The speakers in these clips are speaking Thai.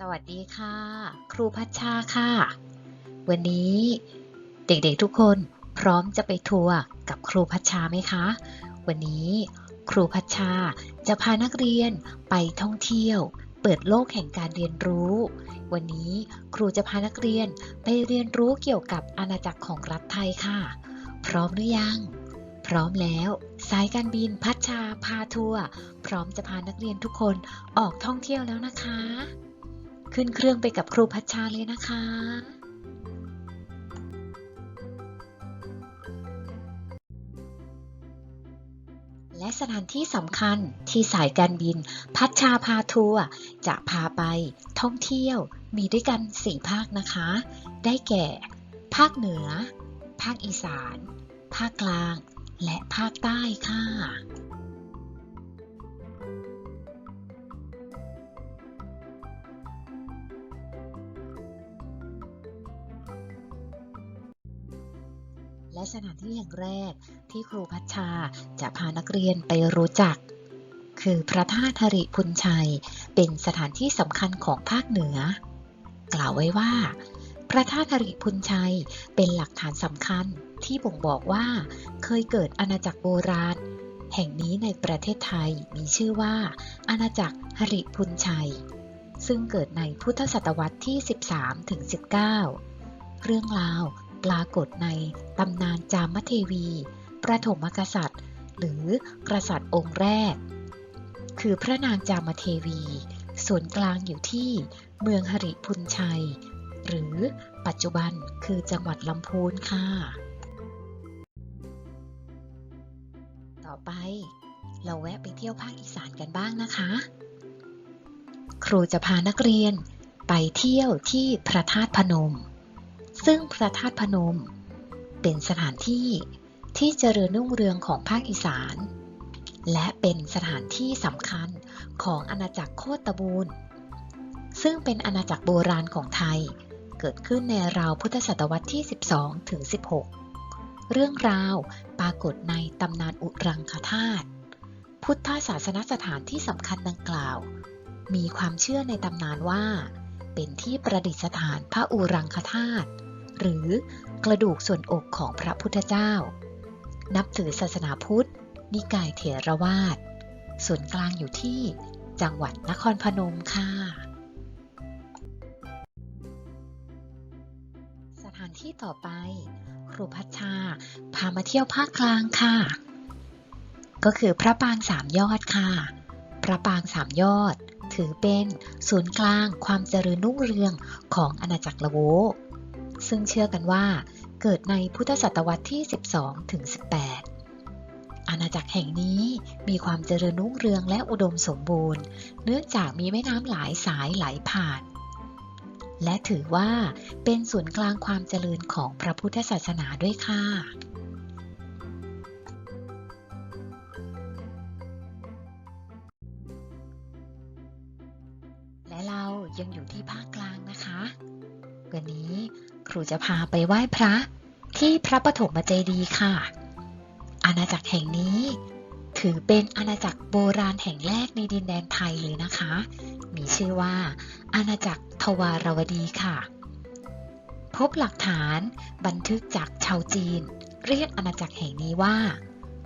สวัสดีค่ะ ครูพัชชาค่ะ วันนี้เด็กๆทุกคนพร้อมจะไปทัวร์กับครูพัชชาไหมคะ วันนี้ครูพัชชาจะพานักเรียนไปท่องเที่ยว เปิดโลกแห่งการเรียนรู้ วันนี้ครูจะพานักเรียนไปเรียนรู้เกี่ยวกับอาณาจักรของรัฐไทยค่ะ พร้อมหรือยัง พร้อมแล้ว สายการบินพัชชาพาทัวร์พร้อมจะพานักเรียนทุกคนออกท่องเที่ยวแล้วนะคะ ขึ้นเครื่องไปกับครูพัชชาเลยนะคะและสถานที่สำคัญที่สายการบิน พัชชาพาทัวร์จะพาไปท่องเที่ยวมีด้วยกัน 4 ภาคนะคะ ได้แก่ ภาคเหนือ ภาคอีสาน ภาคกลาง และภาคใต้ค่ะ สถานที่อย่างแรกที่ครูพัชชาจะพานักเรียนไปรู้จัก คือพระธาตุธริพุนชัย เป็นสถานที่สำคัญของภาคเหนือ กล่าวไว้ว่า พระธาตุธริพุนชัยเป็นหลักฐานสำคัญที่บ่งบอกว่า เคยเกิดอาณาจักรโบราณ แห่งนี้ในประเทศไทยมีชื่อว่า อาณาจักรหริพุนชัย ซึ่งเกิดในพุทธศตวรรษที่ 13-19 เรื่องราว ปรากฏในตำนานจามเทวี ประถมกษัตริย์ หรือกษัตริย์องค์แรก คือพระนางจามเทวี ส่วนกลางอยู่ที่เมืองหริพุนชัย หรือปัจจุบันคือจังหวัดลำพูนค่ะ ต่อไปเราแวะไปเที่ยวภาคอีสานกันบ้างนะคะ ครูจะพานักเรียนไปเที่ยวที่พระธาตุพนม ซึ่งพระธาตุพนม เป็นสถานที่ที่เจริญรุ่งเรืองของภาคอีสาน และเป็นสถานที่สำคัญของอาณาจักรโคตบูลซึ่งเป็นอาณาจักรโบราณของไทย เกิดขึ้นในราวพุทธศตวรรษที่ 12 ถึง 16 เรื่องราวปรากฏในตำนานอุรังคธาตุพุทธศาสนสถานที่สำคัญดังกล่าว มีความเชื่อในตำนานว่า เป็นที่ประดิษฐานพระอุรังคธาตุ หรือกระดูกส่วนอกของพระพุทธเจ้า นับถือศาสนาพุทธ นิกายเถรวาทส่วนกลางอยู่ที่จังหวัดนครพนมค่ะ สถานที่ต่อไป ครูพัชชา พามาเที่ยวภาคกลางค่ะ ก็คือพระปางสามยอดค่ะ พระปางสามยอด ถือเป็นศูนย์กลางความเจริญรุ่งเรืองของอาณาจักรละโว ซึ่งเชื่อกันว่าเกิดในพุทธศตวรรษที่ 12 ถึง 18 อาณาจักรแห่งนี้มีความเจริญรุ่งเรืองและอุดมสมบูรณ์ เนื่องจากมีแม่น้ำหลายสายไหลผ่าน และถือว่าเป็นศูนย์กลางความเจริญของพระพุทธศาสนาด้วยค่ะและเรายังอยู่ที่ภาคกลางนะคะ วันนี้ ครูจะพาไปไหว้พระที่พระปฐมเจดีย์ค่ะ อาณาจักรแห่งนี้ ถือเป็นอาณาจักรโบราณแห่งแรกในดินแดนไทยเลยนะคะ มีชื่อว่า อาณาจักรทวารวดีค่ะ พบหลักฐานบันทึกจากชาวจีน เรียกอาณาจักรแห่งนี้ว่า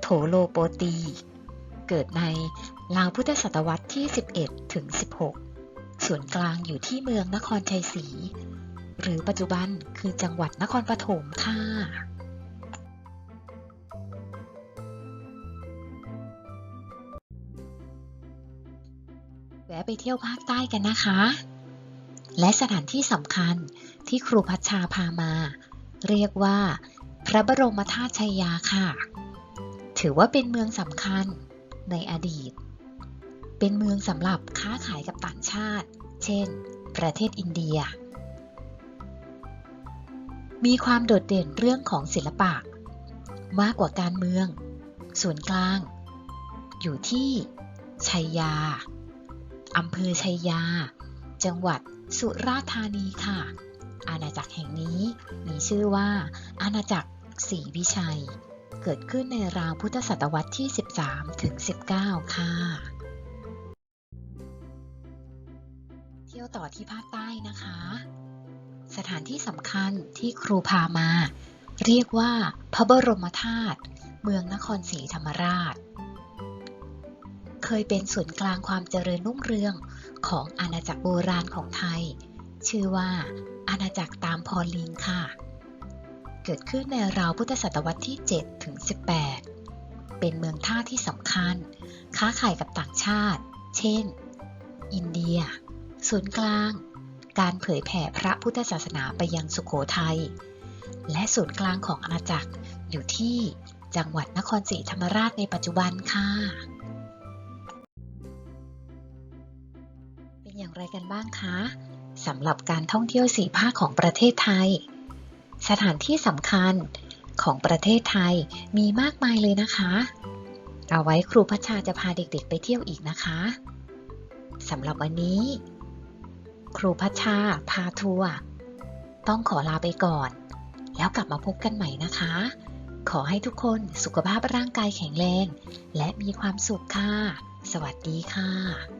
โถโลโปตี เกิดในราวพุทธศตวรรษที่ 11 ถึง 16 ส่วนกลางอยู่ที่เมืองนครชัยศรี หรือปัจจุบันคือจังหวัดนครปฐมค่ะแวะไปเที่ยวภาคใต้กันนะคะ และสถานที่สำคัญที่ครูพัชชาพามา เรียกว่า พระบรมธาตุชัยยาค่ะ ถือว่าเป็นเมืองสำคัญในอดีต เป็นเมืองสำหรับค้าขายกับต่างชาติ เช่น ประเทศอินเดีย มีความโดดเด่นเรื่องของศิลปะ มากกว่าการเมือง ส่วนกลาง อยู่ที่ชัยยาอำเภอชัยยา จังหวัดสุราษฎร์ธานีค่ะ อาณาจักรแห่งนี้มีชื่อว่า อาณาจักรศรีวิชัย เกิดขึ้นในราวพุทธศตวรรษที่ 13 ถึง 19 ค่ะ เที่ยวที่ยวต่อที่ภาคใต้นะคะ สถานที่สำคัญที่ครูพามา เรียกว่าพระบรมธาตุเมืองนครศรีธรรมราช เคยเป็นศูนย์กลางความเจริญรุ่งเรืองของอาณาจักรโบราณของไทย ชื่อว่าอาณาจักรตามพรลิงค่ะ เกิดขึ้นในราวพุทธศตวรรษที่ 7 ถึง 18 เป็นเมืองท่าที่สำคัญ ค้าขายกับต่างชาติ เช่น อินเดีย ศูนย์กลาง การเผยแผ่พระพุทธศาสนาไปยังสุขโขทัย และศูนย์กลางของอาณาจักรอยู่ที่จังหวัดนครศรีธรรมราชในปัจจุบันค่ะ เป็นอย่างไรกันบ้างคะสำหรับการท่องเที่ยวสีภาคของประเทศไทย สถานที่สำคัญของประเทศไทยมีมากมายเลยนะคะ เอาไว้ครูพัชชาจะพาเด็กๆไปเที่ยวอีกนะคะสำหรับวันนี้ ครูพัชชาพาทัวร์ต้องขอลาไปก่อน แล้วกลับมาพบกันใหม่นะคะ ขอให้ทุกคนสุขภาพร่างกายแข็งแรง และมีความสุขค่ะ สวัสดีค่ะ